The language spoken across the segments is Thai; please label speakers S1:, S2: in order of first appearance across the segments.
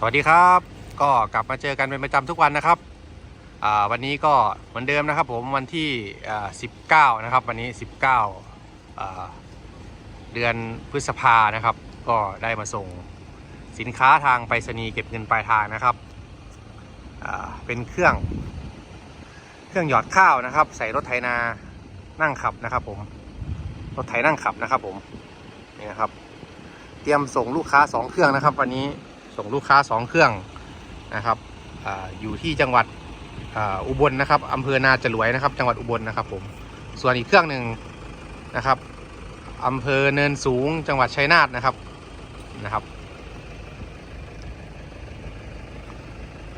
S1: สวัสดีครับ ก็กลับมาเจอกันเป็นประจำทุกวันนะครับวันนี้ก็เหมือนเดิมนะครับ ผมวันที่ 19 นะครับ วันนี้ 19อ่าเดือนพฤษภานะครับ ก็ได้มาส่งสินค้าทางไปรษณีย์เก็บเงินปลายทางนะครับเป็นเครื่อง เครื่องหยอดข้าวนะครับ ใส่รถไถนานั่งขับนะครับ ผมรถไถนั่งขับนะครับ ผมนี่นะครับ เตรียมส่งลูกค้าสองเครื่องนะครับ วันนี้ ส่งลูกค้าสองเครื่องนะครับออยู่ที่จังหวัดอ,อุบลนะครับอำเภอนาจรวยนะครับ จังหวัดอุบลนะครับผมส่วนอีกเครื่องหนึ่งนะครับอำเภอเนินสูงจังหวัดชัยนาทนะครับนะครับ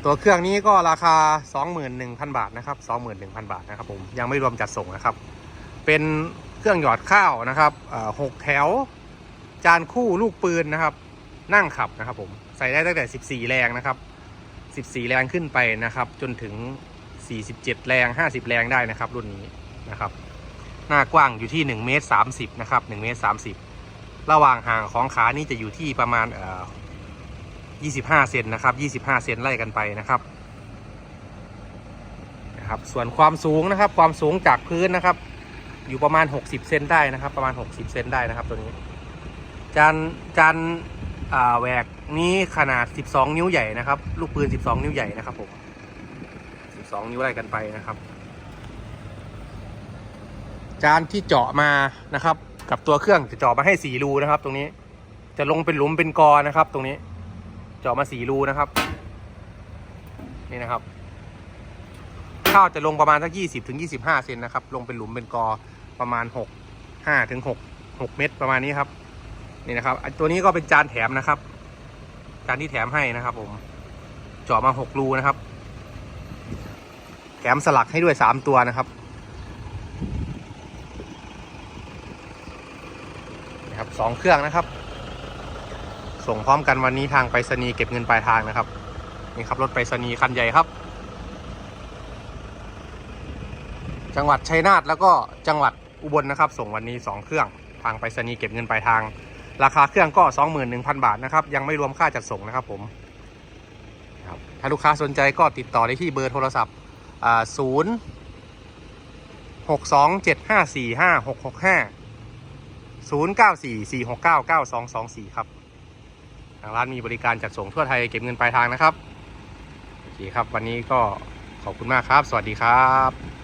S1: ตัวเครื่องนี้ก็ราคา 21,000 บาทนะครับ21,000 บาทนะครับผมยังไม่รวมจัดส่งนะครับ เป็นเครื่องหยอดข้าวนะครับหกแถว จานคู่ลูกปืนนะครับ นั่งขับนะครับผมใส่ได้ตั้งแต่ 14 แรงนะครับ 14 แรงขึ้นไปนะครับ จนถึง 47 แรง 50 แรงได้นะครับ รุ่นนี้นะครับ หน้ากว้างอยู่ที่1เมตร30นะครับ1เมตร30 ระหว่างห่างของขานี่จะอยู่ที่ประมาณเอ่อ25 เซนนะครับ 25 เซนไล่กันไปนะครับนะครับ ส่วนความสูงนะครับ ความสูงจากพื้นนะครับ อยู่ประมาณ 60 เซนได้นะครับ ประมาณ 60 เซนได้นะครับ ตัวนี้ จานจาน แหวกนี้ขนาด 12 นิ้วใหญ่นะครับ ลูกปืน 12 นิ้วใหญ่นะครับผม 12 นิ้วไล่กันไปนะครับ จานที่เจาะมานะครับ กับตัวเครื่องจะเจาะมาให้4รูนะครับ ตรงนี้จะลงเป็นหลุมเป็นกอนะครับ ตรงนี้ เจาะมา4รูนะครับ นี่นะครับข้าวจะลงประมาณสัก 20ถึง25 เซนนะครับ ลงเป็นหลุมเป็นกอประมาณ 6 5ถึง6 6 เมตรประมาณนี้ครับ นี่นะครับอันตัวนี้ก็เป็นจานแถมนะครับ จานที่แถมให้นะครับ ผมเจาะมาหกรูนะครับ แถมสลักให้ด้วยสามตัวนะครับนะครับสองเครื่องนะครับ ส่งพร้อมกันวันนี้ทางไปรษณีย์เก็บเงินปลายทางนะครับนี่ครับรถไปรษณีย์คันใหญ่ครับ จังหวัดชัยนาทแล้วก็จังหวัดอุบลนะครับ ส่งวันนี้สองเครื่องทางไปรษณีย์เก็บเงินปลายทาง ราคาเครื่องก็ 21,000 บาทนะครับ ยังไม่รวมค่าจัดส่งนะครับผมครับถ้าลูกค้าสนใจก็ติดต่อได้ที่เบอร์โทรศัพท์อ่าศูนย์หกสองเจ็ดห้าสี่ห้าหกหกห้าศูนย์เก้าสี่สี่หกเก้าเก้าสองสองสี่ครับ ทางร้านมีบริการจัดส่งทั่วไทยเก็บเงินปลายทางนะครับ โอเคครับ วันนี้ก็ขอบคุณมากครับ สวัสดีครับ